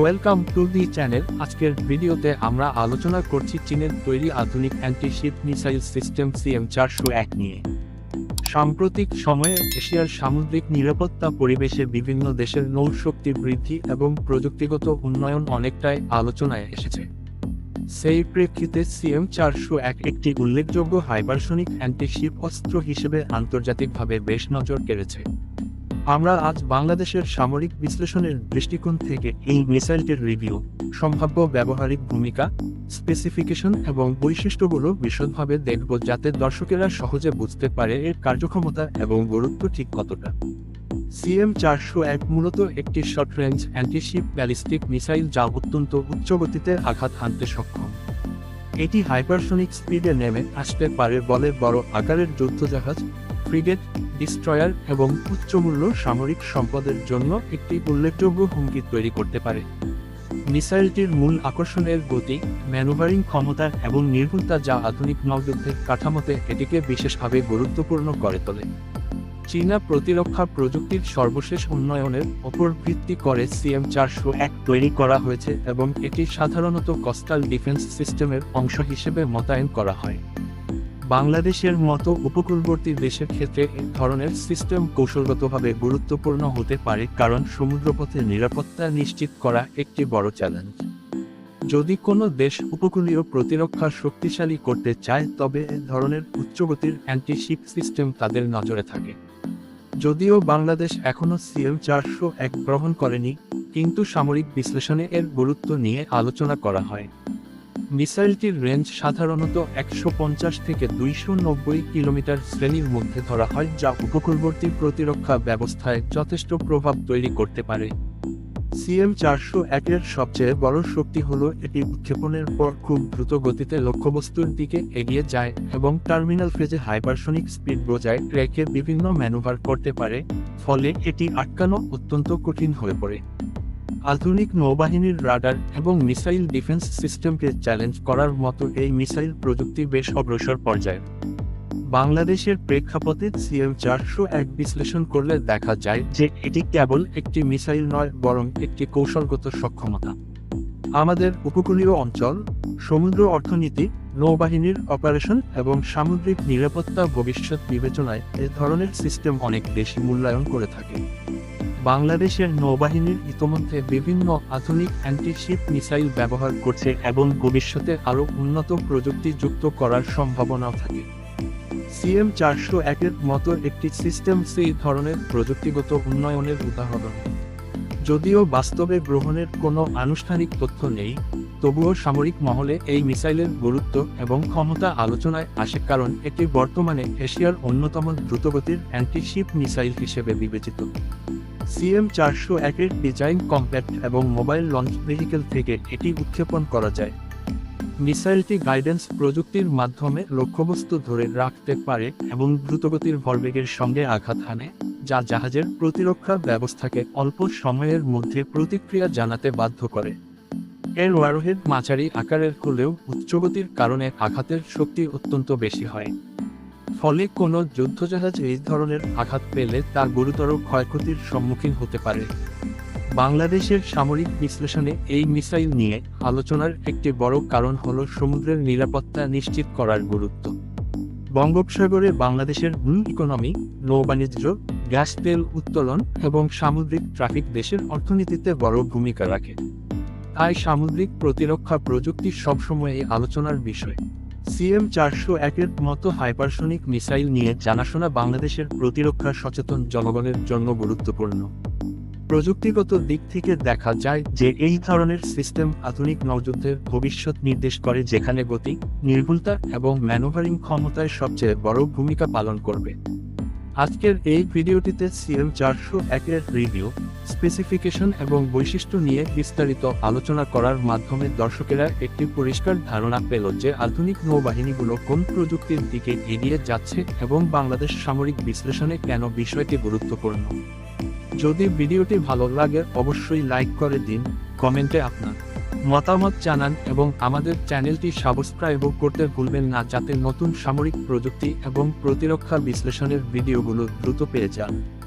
Welcome to the channel আজকের ভিডিওতে আমরা আলোচনা করছি চীনের তৈরি আধুনিক anti ship missile system CM চারশো এক নিয়ে। সাম্প্রতিক সময়ে এশিয়ার সামুদ্রিক নিরাপত্তা পরিবেশে বিভিন্ন দেশের নৌশক্তি বৃদ্ধি এবং প্রযুক্তিগত উন্নয়ন অনেকটাই আলোচনায় এসেছে। সেই প্রেক্ষিতে সিএম চারশো এক একটি উল্লেখযোগ্য হাইপারসনিক অ্যান্টিশিপ অস্ত্র হিসেবে আন্তর্জাতিকভাবে বেশ নজর কেড়েছে। আমরা আজ বাংলাদেশের সামরিক বিশ্লেষণের দৃষ্টিকোণ থেকে এই মিসাইলটির রিভিউ, সম্ভাব্য ব্যবহারিক ভূমিকা স্পেসিফিকেশন এবং বৈশিষ্ট্যগুলো বিশদভাবে দেখব যাতে দর্শকেরা সহজে বুঝতে পারে এর কার্যক্ষমতা এবং গুরুত্ব ঠিক কতটা। সিএম চারশো এক মূলত একটি short range antiship ballistic missile যা অত্যন্ত উচ্চ গতিতে আঘাত হানতে সক্ষম। এটি হাইপারসনিক স্পিডে নেমে আসতে পারে বলে বড় আকারের যুদ্ধজাহাজ ফ্রিগেট ডিস্ট্রয়ার এবং উচ্চমূল্য সামরিক সম্পদের জন্য একটি উল্লেখযোগ্য হুমকি তৈরি করতে পারে। মিসাইলটির মূল আকর্ষণের গতি, ম্যানুভারিং ক্ষমতা এবং নির্ভুলতা যা আধুনিক নৌযুদ্ধের কাঠামোতে এটিকে বিশেষভাবে গুরুত্বপূর্ণ করে তোলে। চীনা প্রতিরক্ষা প্রযুক্তির সর্বশেষ উন্নয়নের ওপর ভিত্তি করে সিএম চারশো এক তৈরি করা হয়েছে এবং এটি সাধারণত কস্টাল ডিফেন্স সিস্টেমের অংশ হিসেবে মোতায়েন করা হয়। বাংলাদেশের মতো উপকূলবর্তী দেশের ক্ষেত্রে এই ধরনের সিস্টেম কৌশলগতভাবে গুরুত্বপূর্ণ হতে পারে কারণ সমুদ্রপথে নিরাপত্তা নিশ্চিত করা একটি বড় চ্যালেঞ্জ যদি কোনো দেশ উপকূলীয় প্রতিরক্ষা শক্তিশালী করতে চায়, তবে এ ধরনের উচ্চগতির অ্যান্টিশিপ সিস্টেম তাদের নজরে থাকে। যদিও বাংলাদেশ এখনও সিএম চারশো এক গ্রহণ করেনি, কিন্তু সামরিক বিশ্লেষণে এর গুরুত্ব নিয়ে আলোচনা করা হয়। মিসাইলটির রেঞ্জ সাধারণত একশো পঞ্চাশ থেকে দুইশো নব্বই কিলোমিটার শ্রেণির মধ্যে ধরা হয়, যা উপকূলবর্তী প্রতিরক্ষা ব্যবস্থায় যথেষ্ট প্রভাব তৈরি করতে পারে। সিএম চারশো একের সবচেয়ে বড় শক্তি হল এটি উৎক্ষেপণের পর খুব দ্রুত গতিতে লক্ষ্যবস্তুর দিকে এগিয়ে যায় এবং টার্মিনাল ফেজে হাইপারসনিক স্পিড বজায় ট্র্যাকে বিভিন্ন ম্যানুভার করতে পারে, ফলে এটি আটকানো অত্যন্ত কঠিন হয়ে পড়ে। আধুনিক নৌবাহিনীর রাডার এবং মিসাইল ডিফেন্স সিস্টেমকে চ্যালেঞ্জ করার মতো এই মিসাইল প্রযুক্তি বেশ অগ্রসর পর্যায়ে। বাংলাদেশের প্রেক্ষাপটে সিএম চারশো এক বিশ্লেষণ করলে দেখা যায় যে এটি কেবল একটি মিসাইল নয়, বরং একটি কৌশলগত সক্ষমতা। আমাদের উপকূলীয় অঞ্চল, সমুদ্র অর্থনীতি, নৌবাহিনীর অপারেশন এবং সামুদ্রিক নিরাপত্তা ভবিষ্যৎ বিবেচনায় এ ধরনের সিস্টেম অনেক বেশি মূল্যায়ন করে থাকে। বাংলাদেশের নৌবাহিনীর ইতোমধ্যে বিভিন্ন আধুনিক অ্যান্টিশিপ মিসাইল ব্যবহার করছে এবং ভবিষ্যতে আরও উন্নত প্রযুক্তি যুক্ত করার সম্ভাবনাও থাকে। সিএম চারশো একের মতো একটি সিস্টেম সেই ধরনের প্রযুক্তিগত উন্নয়নের উদাহরণ। যদিও বাস্তবে গ্রহণের কোনো আনুষ্ঠানিক তথ্য নেই, তবুও সামরিক মহলে এই মিসাইলের গুরুত্ব এবং ক্ষমতা আলোচনায় আসে কারণ এটি বর্তমানে এশিয়ার অন্যতম দ্রুতগতির অ্যান্টিশিপ মিসাইল হিসেবে বিবেচিত। সিএম চারশো একের ডিজাইন কম্প্যাক্ট এবং মোবাইল লঞ্চ ভেহিকেল থেকে এটি উৎক্ষেপণ করা যায়। মিসাইলটি গাইডেন্স প্রযুক্তির মাধ্যমে লক্ষ্যবস্তু ধরে রাখতে পারে এবং দ্রুতগতির ভরবেগের সঙ্গে আঘাত হানে, যা জাহাজের প্রতিরক্ষা ব্যবস্থাকে অল্প সময়ের মধ্যে প্রতিক্রিয়া জানাতে বাধ্য করে। এর ওয়ারহেড মাঝারি আকারের হলেও উচ্চগতির কারণে আঘাতের শক্তি অত্যন্ত বেশি হয়। ফলে কোনো যুদ্ধজাহাজ এই ধরনের আঘাত পেলে তা গুরুতর ক্ষয়ক্ষতির সম্মুখীন হতে পারে। বাংলাদেশের সামরিক বিশ্লেষণে এই মিসাইল নিয়ে আলোচনার একটি বড় কারণ হল সমুদ্রের নিরাপত্তা নিশ্চিত করার গুরুত্ব। বঙ্গোপসাগরে বাংলাদেশের ব্লু ইকোনমি, নৌবাণিজ্য, গ্যাস তেল উত্তোলন এবং সামুদ্রিক ট্রাফিক দেশের অর্থনীতিতে বড় ভূমিকা রাখে। তাই সামুদ্রিক প্রতিরক্ষা প্রযুক্তি সবসময় এই আলোচনার বিষয়। সিএম চারশো একের মতো হাইপারসনিক মিসাইল নিয়ে জানাশোনা বাংলাদেশের প্রতিরক্ষা সচেতন জনগণের জন্য গুরুত্বপূর্ণ। প্রযুক্তিগত দিক থেকে দেখা যায় যে এই ধরনের সিস্টেম আধুনিক নৌযুদ্ধের ভবিষ্যৎ নির্দেশ করে যেখানে গতি, নির্ভুলতা এবং ম্যানোভারিং ক্ষমতায় সবচেয়ে বড় ভূমিকা পালন করবে। আজকের এই ভিডিওটিতে সিএম চারশো একের রিভিউ স্পেসিফিকেশন এবং বৈশিষ্ট্য নিয়ে বিস্তারিত আলোচনা করার মাধ্যমে দর্শকেরা একটি পরিষ্কার ধারণা পেল যে আধুনিক নৌবাহিনীগুলো কোন প্রযুক্তির দিকে এগিয়ে যাচ্ছে এবং বাংলাদেশ সামরিক বিশ্লেষণে কেন বিষয়টি গুরুত্বপূর্ণ। যদি ভিডিওটি ভালো লাগে, অবশ্যই লাইক করে দিন, কমেন্টে আপনার মতামত জানান এবং আমাদের চ্যানেলটি সাবস্ক্রাইব করতে ভুলবেন না যাতে নতুন সামরিক প্রযুক্তি এবং প্রতিরক্ষা বিশ্লেষণের ভিডিওগুলো দ্রুত পেয়ে যান।